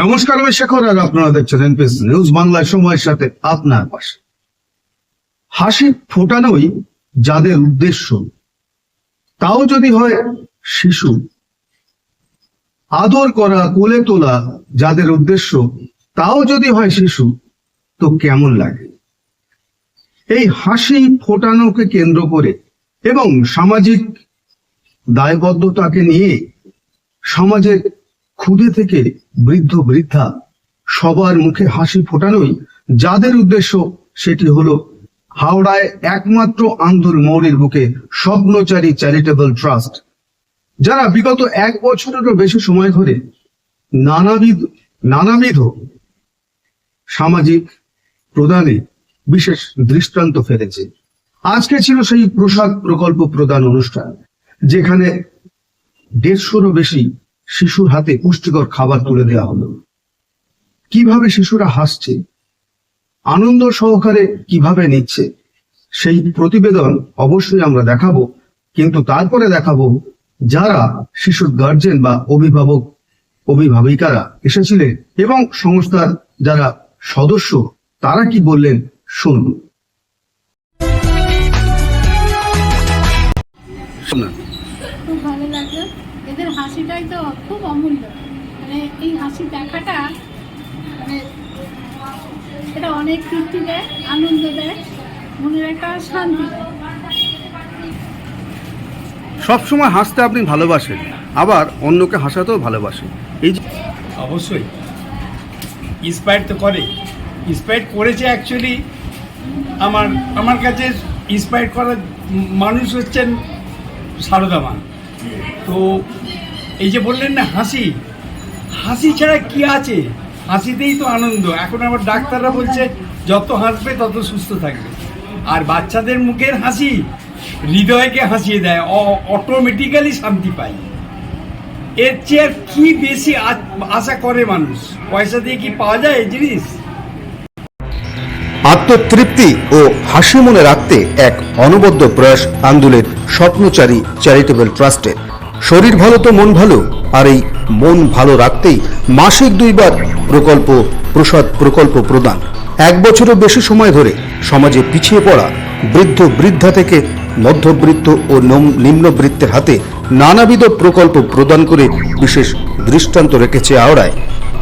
নমস্কার, আমি শেখর আর আপনারা দেখছেন এনপিএস নিউজ বাংলা সময়ের সাথে আপনার পাশে। হাসি ফোটানোই যাদের উদ্দেশ্য, তাও যদি হয় শিশু, আদর করা, কোলে তোলা যাদের উদ্দেশ্য, তাও যদি হয় শিশু, তো কেমন লাগে? এই হাসি ফোটানোকে কেন্দ্র করে এবং সামাজিক দায়বদ্ধতাকে নিয়ে সমাজের ক্ষুদে থেকে বৃদ্ধ বৃদ্ধা সবার মুখে হাসি ফোটানোই যাদের উদ্দেশ্য সেটি হলো হাওড়ায় একমাত্র আন্দোল মৌরির বুকে স্বপ্নচারী চ্যারিটেবল ট্রাস্ট, যারা বিগত এক বছরেরও বেশি সময় ধরে নানাবিধ নানাবিধ সামাজিক প্রদানে বিশেষ দৃষ্টান্ত ফেলেছে। আজকে ছিল সেই প্রসাদ প্রকল্প প্রদান অনুষ্ঠান, যেখানে দেড়শোরও বেশি শিশুর হাতে পুষ্টিকর খাবার তুলে দেওয়া হলো। কীভাবে শিশুরা হাসছে, আনন্দ সহকারে কীভাবে নিচ্ছে, সেই প্রতিবেদন অবশ্যই আমরা দেখাবো, কিন্তু তারপরে দেখাবো যারা শিশুর গার্জেন বা অভিভাবক, অভিভাবিকারা এসেছিলেন এবং সংস্থার যারা সদস্য, তারা কি বললেন শুনুন। ভালো লাগল। এদের হাসিটাই তো খুব অমূল্য। মানে এই হাসি দেখাটা মানে এটা অনেক তৃপ্তি দেয় আনন্দ দেয় মনের একটা শান্তি। দেয় সবসময় হাসতে আপনি ভালোবাসেন আবার অন্যকে হাসাতেও ভালোবাসেন। এই যে অবশ্যই। ইন্সপায়ার তো করে। ইন্সপায়ার করেছে অ্যাকচুয়ালি আমার আমার কাছে ইন্সপায়ার করার মানুষ হচ্ছেন সারদা মা তো এই যে বললেন না হাসি হাসি ছাড়া কি আছে? হাসিতেই তো আনন্দ। এখন আবার ডাক্তাররা বলছে, যত হাসবে তত সুস্থ থাকবে। আর বাচ্চাদের মুখের হাসি হৃদয়কে হাসিয়ে দেয় অটোমেটিক্যালি শান্তি পায়। এর চেয়ে কি বেশি আশা করে মানুষ? পয়সা দিয়ে কি পাওয়া যায় এই জিনিস? আত্মতৃপ্তি ও হাসি মনে রাখতে এক অনবদ্য প্রয়াস আন্দোলের স্বপ্নচারী চ্যারিটেবল ট্রাস্টের শরীর ভালো তো মন ভালো, আর এই মন ভালো রাখতেই মাসিক দুইবার প্রকল্প প্রসাদ প্রকল্প প্রদান। এক বছরও বেশি সময় ধরে সমাজে পিছিয়ে পড়া বৃদ্ধ বৃদ্ধা থেকে মধ্যবৃত্ত ও নিম্নবৃত্তের হাতে নানাবিধ প্রকল্প প্রদান করে বিশেষ দৃষ্টান্ত রেখেছে আওড়ায়।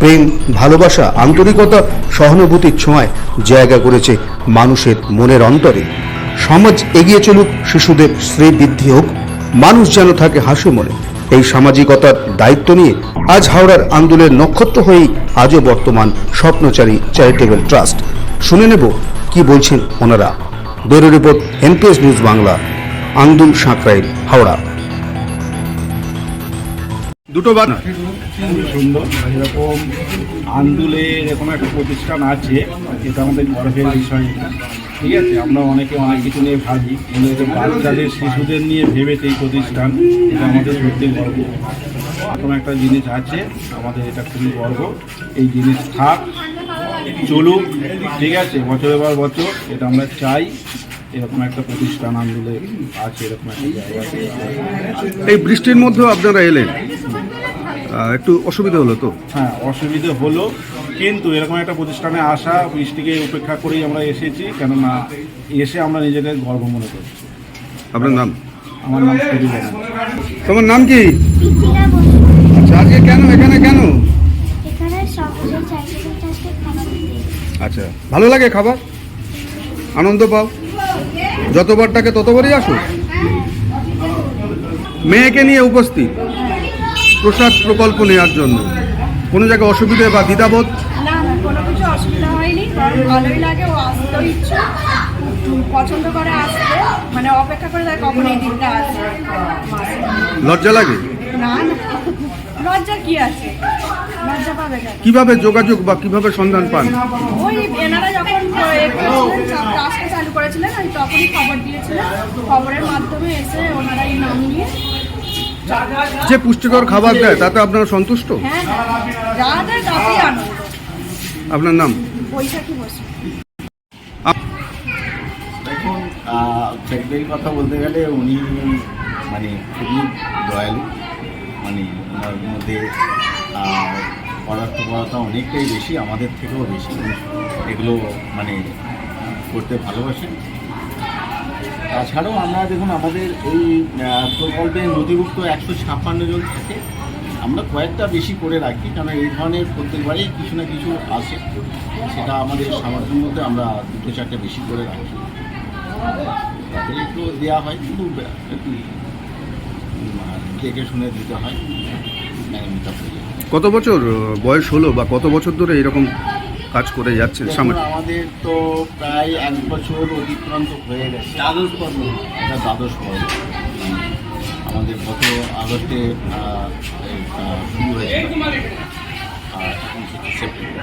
প্রেম, ভালোবাসা, আন্তরিকতা, সহানুভূতির ছোঁয়ায় জায়গা করেছে মানুষের মনের অন্তরে। সমাজ এগিয়ে চলুক, শিশুদের শ্রীবৃদ্ধি হোক মানুষ যেন থাকে হাসি মনে। এই সামাজিকতার দায়িত্ব নিয়ে আজ হাওড়ার আন্দোলনের নক্ষত্র হয়েই আজও বর্তমান স্বপ্নচারী চ্যারিটেবল ট্রাস্ট। শুনে নেব কি বলছেন ওনারা। Bureau report NPS news Bangla, Andul Sankrail Howrah. দুটো বাদ খুব সুন্দর এরকম আন্দুলে এরকম একটা প্রতিষ্ঠান আছে এটা আমাদের গর্বের বিষয় ঠিক আছে? আমরা অনেকে অনেক কিছু নিয়ে ভাবি কিন্তু বাচ্চাদের শিশুদের নিয়ে ভেবেছে এই প্রতিষ্ঠান এটা আমাদের সত্যি গর্ব। এরকম একটা জিনিস আছে আমাদের এটা খুবই গর্ব। এই জিনিস থাক চলুক ঠিক আছে? বছরের পর বছর এটা আমরা চাই। এরকম একটা প্রতিষ্ঠান আন্দোলে আছে এরকম একটা জায়গাতে এই বৃষ্টির মধ্যেও আপনারা এলেন? একটু অসুবিধা হলো তো? হ্যাঁ অসুবিধে হলো। কিন্তু এরকম একটা প্রতিষ্ঠানে আসা বৃষ্টিকে উপেক্ষা করেই আমরা এসেছি কেননা এসে আমরা নিজেদের গর্ব মনে করছি আপনার নাম? আমার নাম সুদীপ তোমার নাম কি? আচ্ছা আজকে কেন এখানে কেন? আচ্ছা ভালো লাগে খাবার? আনন্দ পাও? যতবার ডাকে ততবারই আসো। মেয়েকে নিয়ে উপস্থিত? প্রসাদ প্রকল্প নেওয়ার জন্য। কোনো জায়গায় অসুবিধে বা দ্বিধাবোধ? না না কোনো কিছু অসুবিধা হয়নি। বরং ভালোই লাগে ও আসতেও ইচ্ছুক পছন্দ করে আসতে। মানে অপেক্ষা করে দেয় কখন এই দিনটা আসবে লজ্জা লাগে? না না। লজ্জা কি আছে? লজ্জা পাবে কেন? কীভাবে যোগাযোগ বা কীভাবে সন্ধান পান? ওই এনারা যখন এ করেছিলেন ক্লাসটা চালু করেছিলেন তখনই খবর দিয়েছিলেন খবরের মাধ্যমে এসে ওনারা এই নাম নিয়ে যে পুষ্টিকর খাবার দেয় তাতে আপনারা সন্তুষ্ট? হ্যাঁ হ্যাঁ যা দেয় তাতেই আনন্দ। আপনার নাম? বৈশাখী বসে। দেখুন প্র্যাকটিক্যাল কথা বলতে গেলে উনি মানে খুবই দয়ালু। মানে ওনার মধ্যে পদার্থপরতা অনেকটাই বেশি আমাদের থেকেও বেশি। এগুলো মানে করতে ভালোবাসেন। তাছাড়াও আমরা দেখুন, আমাদের এই প্রকল্পে নথিভুক্ত একশো ছাপ্পান্ন জন থাকে। আমরা কয়েকটা বেশি করে রাখি কারণ এই ধরনের প্রত্যেকবারই কিছু না কিছু আসে। সেটা আমাদের সামর্থ্যের মধ্যে আমরা দুটো চারটে বেশি করে রাখি। তাদের একটু দেওয়া হয়, কিন্তু একটু দেখে শুনে দিতে হয়। কত বছর বয়স হলো বা কত বছর ধরে এরকম কাজ করে যাচ্ছেন সামনে। সামাজিক আমাদের তো প্রায় এক বছর অতিক্রান্ত হয়ে গেছে। দ্বাদশ পর্ব। এটা দ্বাদশ পর্ব। আমাদের গত আগস্টে শুরু হয়েছে আর এখন সেপ্টেম্বর।